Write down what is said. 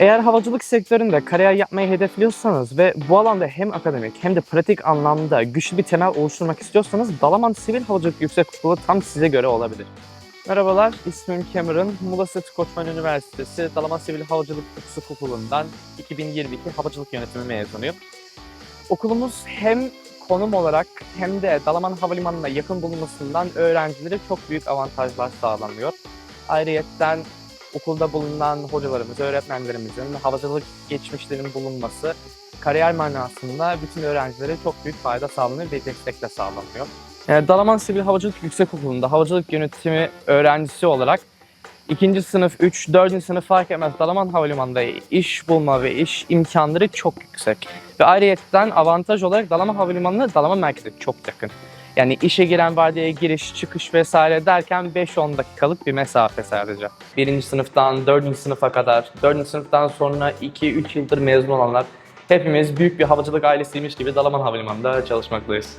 Eğer havacılık sektöründe kariyer yapmayı hedefliyorsanız ve bu alanda hem akademik hem de pratik anlamda güçlü bir temel oluşturmak istiyorsanız Dalaman Sivil Havacılık Yüksekokulu tam size göre olabilir. Merhabalar, ismim Cameron. Muğla Koçman Üniversitesi Dalaman Sivil Havacılık Yüksekokulu'ndan 2022 Havacılık Yönetimi mezunuyum. Okulumuz hem konum olarak hem de Dalaman Havalimanı'na yakın bulunmasından öğrencilere çok büyük avantajlar sağlanıyor. Ayrıyetten okulda bulunan hocalarımız, öğretmenlerimizin havacılık geçmişlerinin bulunması kariyer manasında bütün öğrencilere çok büyük fayda sağlanıyor ve destekle sağlanıyor. Yani Dalaman Sivil Havacılık Yüksekokulu'nda havacılık yönetimi öğrencisi olarak ikinci sınıf, 3, 4. sınıf fark etmez Dalaman Havalimanı'nda iş bulma ve iş imkanları çok yüksek. Ve ayrıyetten avantaj olarak Dalaman Havalimanı'na Dalaman merkezi çok yakın. Yani işe giren vardiyaya giriş, çıkış vesaire derken 5-10 dakikalık bir mesafe sadece. Birinci sınıftan dördüncü sınıfa kadar, dördüncü sınıftan sonra 2-3 yıldır mezun olanlar hepimiz büyük bir havacılık ailesiymiş gibi Dalaman Havalimanı'nda çalışmaktayız.